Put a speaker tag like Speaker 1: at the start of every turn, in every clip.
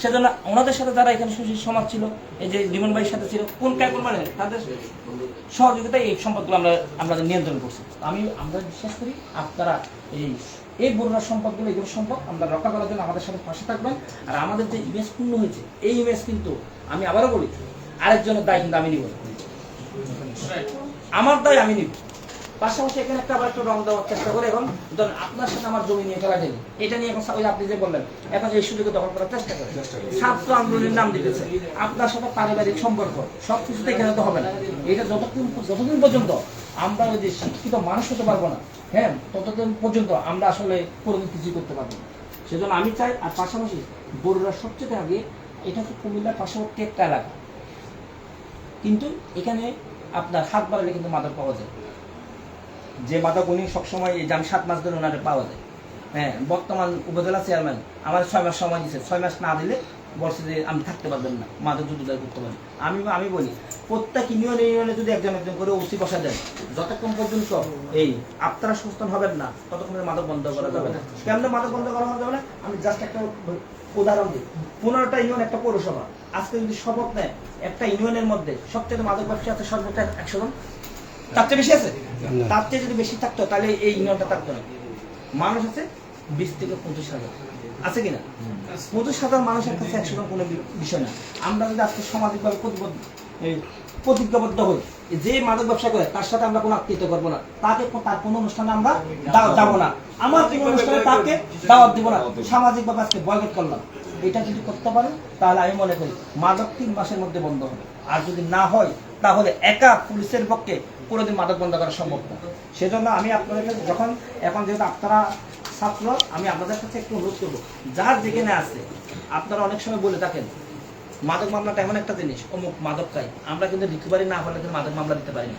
Speaker 1: সেজন্য ওনাদের সাথে যারা এখানে সুশীল সমাজ ছিল, এই যে লিমন ভাইয়ের সাথে ছিল, কোন কায়, কোন মানে তাদের সহযোগিতায় এই সম্পদগুলো আমরা আমরা নিয়ন্ত্রণ করছি। আমি আমরা বিশ্বাস করি আপনারা এই এই বন্যার সম্পদগুলো এগুলো সম্পদ আমরা রক্ষা করার জন্য আমাদের সাথে পাশে থাকবেন। আর আমাদের যে ইমেজ পূর্ণ হয়েছে, এই ইমেজ কিন্তু আমি আবারও বলি, আরেকজনের দায় কিন্তু আমি নিব। আমার দায় আমি নিব। পাশাপাশি এখানে একটা আবার একটু রং দেওয়ার চেষ্টা করে এখন। ধরুন আপনার সাথে আমার জমি নিয়ে খেলা খেলি এটা নিয়ে এখন ওই আপনি যে বললেন এখন এই সুযোগে দখল করার চেষ্টা করে। ছাত্র আন্দোলনের নাম দিতেছে। আপনার সাথে পারিবারিক সম্পর্ক সব কিছুতে এখানে তো হবে না। এটা যতক্ষণ যতদিন পর্যন্ত আমরা ওই যে শিক্ষিত মানুষ হতে পারব না হ্যাঁ ততদিন পর্যন্ত আমরা আসলে কোনোদিন কিছুই করতে পারব না। সেজন্য আমি চাই আর পাশাপাশি বড়ুরা সবচেয়ে আগে এটা হচ্ছে কুমিল্লার পার্শ্ববর্তী একটা এলাকা কিন্তু এখানে আপনার হাত বাড়ালে কিন্তু মাদক পাওয়া যায়। যে মাদক উনি সবসময় এই আমি সাত মাস ধরে ওনারে পাওয়া যায়। হ্যাঁ বর্তমান উপজেলা চেয়ারম্যান আমার ছয় মাস সময় দিচ্ছে ছয় মাস না দিলে বলছে যে আমি থাকতে পারবেন না, মাদক যুদ্ধ করতে পারি। আমি আমি বলি, প্রত্যেক ইউনিয়ন ইউনিয়নে যদি একজন একজন করে ওসি বসা দেন, যতক্ষণ পর্যন্ত এই আপনারা সুস্থন হবেন না, ততক্ষণ মাদক বন্ধ করা যাবে না। কেমন মাদক বন্ধ করা যাবে না? আমি জাস্ট একটা উদাহরণ দিই। পনেরোটা ইউনিয়ন একটা পৌরসভা। আজকে যদি শপথ নেয়, একটা ইউনিয়নের মধ্যে সবচেয়ে মাদক ব্যবসা আছে সর্বোচ্চ একশো জন। তার চেয়ে বেশি আছে? তার চেয়ে যদি বেশি থাকতো তাহলে এই ইউনিয়নটা থাকতো না মানুষ আছে বিশ থেকে পঁচিশ হাজার। আছে কিনা? পঁচিশ হাজার মানুষের কাছে একশো কোনো বিষয় না। আমরা যদি আজকে সামাজিকভাবে প্রতিবদ্ধ এই প্রতিজ্ঞাবদ্ধ হই। যে মাদক ব্যবসা করে, তার সাথে আমরা কোনো আত্মীয়তা করব না। তাকে তার কোনো অনুষ্ঠানে আমরা যাব না। আমার কোনো অনুষ্ঠানে তাকে দাওয়াত দিব না। সামাজিকভাবে আজকে বয়কট করলাম। এটা যদি করতে পারে তাহলে আমি মনে করি মাদক তিন মাসের মধ্যে বন্ধ হবে। আর যদি না হয়, তাহলে একা পুলিশের পক্ষে কোনোদিন মাদক বন্ধ করা সম্ভব না। সেজন্য আমি আপনাদের যখন, এখন যেহেতু আপনারা ছাত্র, আমি আপনাদের কাছে একটু অনুরোধ করব। যার যেখানে আছে, আপনারা অনেক সময় বলে থাকেন মাদক মামলাটা এমন একটা জিনিস অমুক মাদক খাই আমরা কিন্তু রিকভারি না হলে কিন্তু মাদক মামলা দিতে পারি না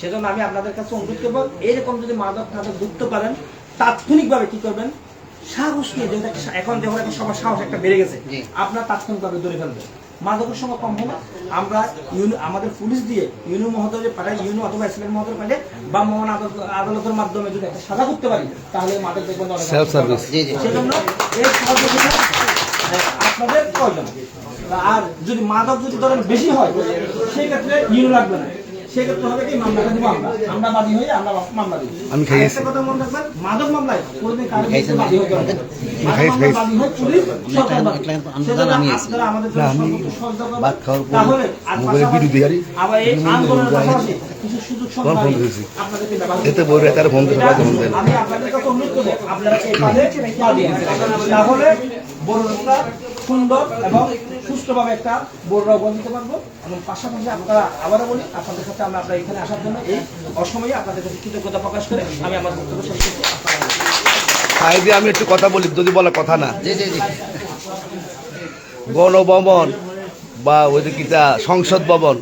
Speaker 1: সেজন্য আমি আপনাদের কাছে অনুরোধ করব এরকম যদি মাদক মাদক বুঝতে পারেন তাৎক্ষণিকভাবে কি করবেন? সাহস নিয়ে যেহেতু এখন যখন একটা সবার সাহস একটা বেড়ে গেছে আপনার তাৎক্ষণিকভাবে ধরে ফেলবেন। মাদকের সময় কম হলে আমরা ইউনি আমাদের পুলিশ দিয়ে ইউনি মহোদয় পাঠাই ইউনি অথবা এসএলএন মহোদয় পাঠাই বা মহান আদালতের মাধ্যমে যদি একটা সাজা করতে পারি তাহলে মাদক দেখবেন। সেজন্য এই সহযোগিতা আপনাদের প্রয়োজন। আর যদি মাদক যদি ধরেন বেশি হয় সেই ক্ষেত্রে ইউনি লাগবে না। সেক্ষেত্রে হবে কি মামলাটা দিব আমরা। আমরা বাদী হয়ে আমরা মামলা দিব।
Speaker 2: আমি খাইয়েছি।
Speaker 1: আরেকটা কথা মনে রাখবেন মাদক মামলায় কোনোদিন কারও
Speaker 3: খাইয়েছেন
Speaker 1: বাদী হতে হবে না। মাদক
Speaker 2: খাইয়েছি,
Speaker 1: মামলায়
Speaker 2: খাইয়েছি।
Speaker 1: বাদী হয় পুলিশ, সরকার বাদী।
Speaker 3: একটা- একটা আন্দোলন
Speaker 1: সেজন্য আপনারা আমাদের জন্য
Speaker 2: না, আমি
Speaker 1: সর্বোচ্চ সহযোগিতা করবেন।
Speaker 2: ভাত খাওয়ার পরে
Speaker 1: তাহলে
Speaker 2: মোবাইলের বিরুদ্ধে আরি,
Speaker 1: আবার এই আন্দোলনের পাশাপাশি কিছু সুযোগ
Speaker 2: ফোন
Speaker 1: আপনাদেরকে ব্যবহার
Speaker 2: এতে বই রেতার ফোন দিতে পারে
Speaker 1: আমি আপনাদের কাছে অনুরোধ করব আপনারা এই পালে পা সুন্দর এবং সুষ্ঠুভাবে একটা দিতে পারব এবং পাশাপাশি আপনারা আবারও বলি আপনাদের সাথে আমরা আপনারা এখানে আসার জন্য এই অসময়ে আপনাদের কাছে কৃতজ্ঞতা প্রকাশ করে আমি আমার বক্তব্য শেষ করছি।
Speaker 2: আমি একটু কথা বলি যদি বলা কথা না।
Speaker 3: জি জি জি।
Speaker 2: গণভবন বা ওই কিতা সংসদ ভবন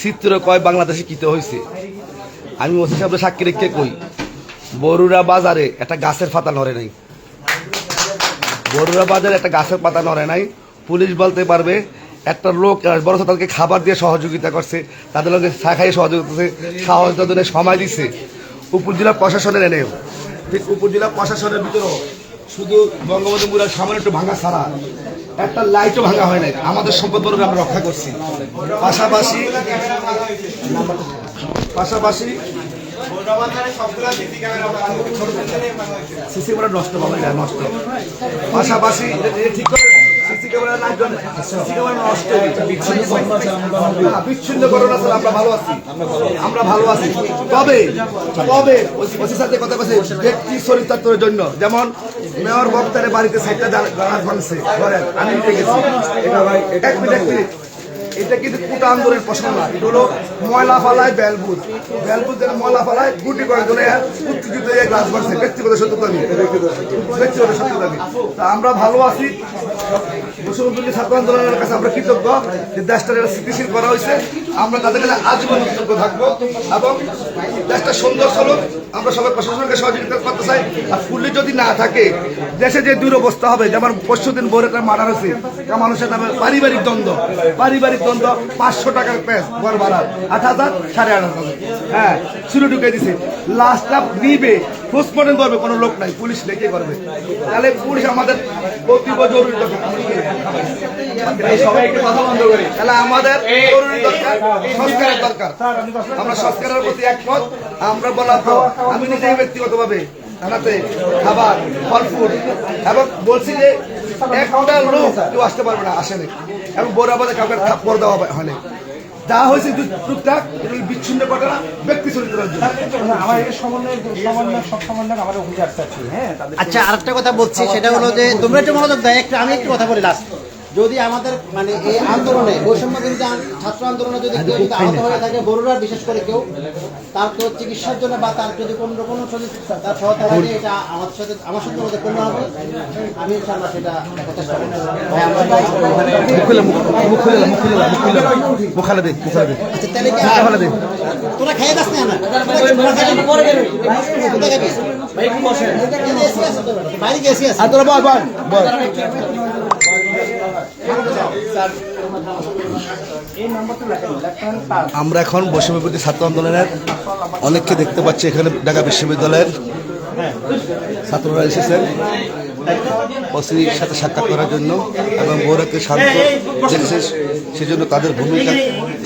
Speaker 2: চিত্র কয় বাংলাদেশে কিতে হয়েছে আমি ওসি সাহেব সাক্ষী রেখে কই বরুরা বাজারে একটা গাছের ফাতা নড়ে নাই। বরুরা বাজারে একটা গাছের পাতা নড়ে নাই। পুলিশ বলতে পারবে, একটা লোক বড় তাদেরকে খাবার দিয়ে সহযোগিতা করছে, তাদের লোকে চা খাইয়ে সহযোগিতা করছে সহযোগিতা সময় দিচ্ছে। উপজেলা প্রশাসনের এনেও। ঠিক উপজেলা প্রশাসনের ভিতরেও শুধু বঙ্গবন্ধু মুরার সামনে একটু ভাঙা ছাড়া একটা লাইটও ভাঙা হয় নাই। আমাদের সম্পদ বলে আমরা রক্ষা করছি। পাশাপাশি পাশাপাশি সিসি ক্যামেরা নষ্ট নষ্ট। পাশাপাশি ঠিক করে আমরা ভালো আছি। আমরা ভালো আছি। সাথে কথা জন্য, যেমন মেয়র বক্তারে বাড়িতে সাইডটা গাছ ভাঙছে আমি এক মিনিট এক মিনিট। এটা কিন্তু কুটা আন্দোলনের প্রশ্ন না। এটা হলো ময়লা ফালায় বেলবুদ বেলবুদ যেন ময়লা ফালায় গুটি করে ধরে উত্তেজিত হয়ে গ্লাস মারছে ব্যক্তিগত সত্যতা নেই ব্যক্তিগত সত্যতা নেই তা আমরা ভালো আছি। মুসলমান ছাত্র আন্দোলনের কাছে আমরা কৃতজ্ঞ যে দেশটার একটা স্থিতিশীল করা হয়েছে। আমরা তাদের কাছে আজীবন কৃতজ্ঞ থাকব। এবং দেশটা সুন্দর চলুক। আমরা সবাই প্রশাসনকে সহযোগিতা করতে চাই। আর পুলিশ যদি না থাকে, দেশে যে দুরবস্থা হবে, যেমন পরশু দিন একটা মার্ডার হয়েছে মানুষের নামে পারিবারিক দ্বন্দ্ব। পারিবারিক দ্বন্দ্ব পাঁচশো টাকার প্যাস ঘর ভাড়া আট হাজার, সাড়ে আট হাজার। হ্যাঁ শুরু ঢুকে দিছে। লাস্টটা নিবে পোস্টমর্টম করবে, কোনো লোক নাই, পুলিশ লেগে করবে। তাহলে পুলিশ আমাদের কর্তব্য জরুরি
Speaker 3: বন্ধ
Speaker 2: তাহলে আমাদের জরুরি সংস্কারের দরকার। আমরা সংস্কারের প্রতি একমত, আমরা বললাম তো, আমি নিজেই ব্যক্তিগতভাবে থানাতে খাবার ফল ফুড এবং বলছি যে একটা লোক কেউ আসতে পারবে না আসেনি এবং বরাবরে কাউকে থাপ্পড় দেওয়া হয়নি যা হয়েছে টুকটাক এগুলো বিচ্ছিন্ন ঘটনা ব্যক্তি চরিত্রের জন্য।
Speaker 4: আমার এটা সমন্বয় সমন্বয় সব সমন্বয় আমার অভিযোগ হ্যাঁ
Speaker 5: আচ্ছা আরেকটা কথা বলছি সেটা হলো যে তোমরা একটু মনোযোগ দেয় একটু আমি একটু কথা বলি লাস্ট যদি আমাদের মানে এই আন্দোলনে বৈষম্য বিরোধী ছাত্র আন্দোলনে যদি কেউ যদি আহত হয়ে থাকে বড়রা বিশেষ করে কেউ তার কেউ চিকিৎসার জন্য বা তার যদি কোনো কোনো যদি তার সহায়তা লাগে এটা আমার সাথে আমার সাথে আমাদের করতে হবে। আমি ইনশাআল্লাহ সেটা চেষ্টা করব। তোরা খেয়ে যাস না বাইরে আছে
Speaker 2: তোরা। বল। বল। আমরা এখন বৈষম্যবিরোধী ছাত্র আন্দোলনের অনেককে দেখতে পাচ্ছি এখানে ঢাকা বিশ্ববিদ্যালয়ের ছাত্ররা এসেছেন। ওসির সাথে সাক্ষাৎ করার জন্য এবং বৌরাকে শান্ত রেখেছে, সেজন্য তাদের ভূমিকা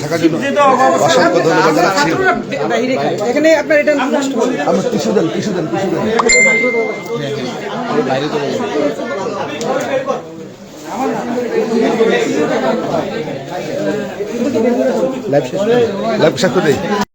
Speaker 2: থাকার জন্য অসংখ্য ধন্যবাদ জানাচ্ছি। আমরা টিস্যু দেন টিস্যু দেন টিস্যু দেন। লাইভ শেষ লাইভ শেষ করে